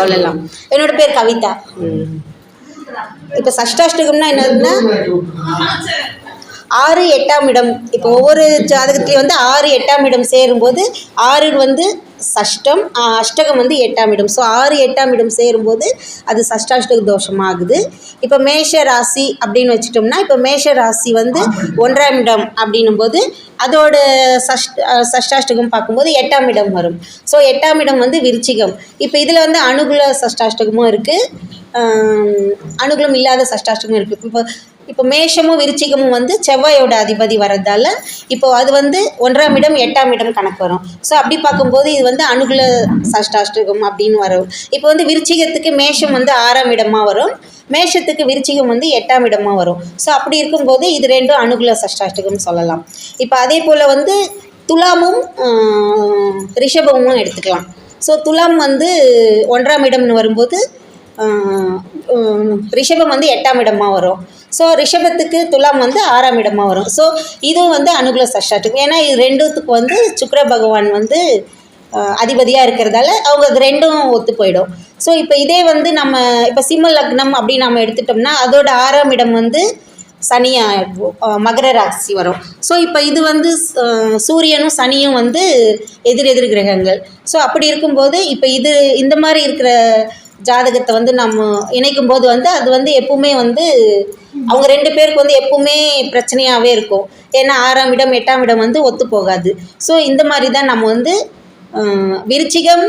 சொல்லலாம். என்னோட பேர் கவிதா. இப்போ சஷ்டாஷ்டகம்னா என்னதுன்னா ஆறு எட்டாம் இடம். இப்போ ஒவ்வொரு ஜாதகத்துலேயும் வந்து ஆறு எட்டாம் இடம் சேரும்போது ஆறு வந்து சஷ்டம் அஷ்டகம் வந்து எட்டாம் இடம். ஸோ ஆறு எட்டாம் இடம் சேரும்போது அது சஷ்டாஷ்டக தோஷமாகுது. இப்போ மேஷ ராசி அப்படின்னு வச்சுட்டோம்னா இப்போ மேஷ ராசி வந்து ஒன்றாம் இடம் அப்படின்னும் போது அதோட சஷ்ட சஷ்டாஷ்டகம் பார்க்கும்போது எட்டாம் இடம் வரும். ஸோ எட்டாம் இடம் வந்து விருச்சிகம். இப்போ இதில் வந்து அனுகுல சஷ்டாஷ்டகமும் இருக்குது அனுகுலம் இல்லாத சஷ்டாஷ்டகம் இருக்குது இப்போ இப்போ மேஷமும் விருச்சிகமும் வந்து செவ்வாயோட அதிபதி வர்றதால இப்போ அது வந்து ஒன்றாம் இடம் எட்டாம் இடம் கணக்கு வரும். ஸோ அப்படி பார்க்கும்போது இது வந்து அனுகுல சஷ்டாஷ்டகம் அப்படின்னு வரும். இப்போ வந்து விருச்சிகத்துக்கு மேஷம் வந்து ஆறாம் இடமாக வரும். மேஷத்துக்கு விருச்சிகம் வந்து எட்டாம் இடமாக வரும். ஸோ அப்படி இருக்கும்போது இது ரெண்டும் அனுகுல சஷ்டாஷ்டகம் சொல்லலாம். இப்போ அதே போல் வந்து துலாமும் ரிஷபமும் எடுத்துக்கலாம். ஸோ துலாம் வந்து ஒன்றாம் இடம்னு வரும்போது ரிஷபம் வந்து எட்டாம் இடமாக வரும். ஸோ ரிஷபத்துக்கு துலாம் வந்து ஆறாம் இடமாக வரும். ஸோ இதுவும் வந்து அனுகுல சஷ்டாட்டுக்கு ஏன்னா இது ரெண்டுத்துக்கு வந்து சுக்கர பகவான் வந்து அதிபதியாக இருக்கிறதால அவங்க அது ரெண்டும் ஒத்து போயிடும். ஸோ இப்போ இதே வந்து நம்ம இப்போ சிம்ம லக்னம் அப்படின்னு நம்ம எடுத்துட்டோம்னா அதோட ஆறாம் இடம் வந்து சனியா மகர ராசி வரும். ஸோ இப்போ இது வந்து சூரியனும் சனியும் வந்து எதிர் எதிர் கிரகங்கள். ஸோ அப்படி இருக்கும்போது இப்போ இது இந்த மாதிரி இருக்கிற ஜாதகத்தை வந்து நம்ம இணைக்கும் போது வந்து அது வந்து எப்பவுமே வந்து அவங்க ரெண்டு பேருக்கு வந்து எப்பவுமே பிரச்சனையாகவே இருக்கும். ஏன்னா ஆறாம் இடம் எட்டாம் இடம் வந்து ஒத்து போகாது. ஸோ இந்த மாதிரி தான் நம்ம வந்து விருச்சிகம்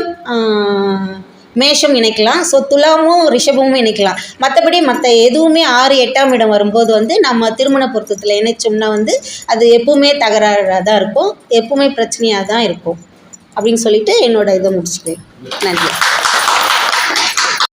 மேஷம் இணைக்கலாம். ஸோ துலாமும் ரிஷபமும் இணைக்கலாம். மற்றபடி மற்ற எதுவுமே ஆறு எட்டாம் இடம் வரும்போது வந்து நம்ம திருமண பொருத்தத்தில் இணைச்சோம்னா வந்து அது எப்பவுமே தகராறாக தான் இருக்கும். எப்பவுமே பிரச்சனையாக தான் இருக்கும். அப்படின்னு சொல்லிட்டு என்னோட இதை முடிச்சுக்கிறேன். நன்றி.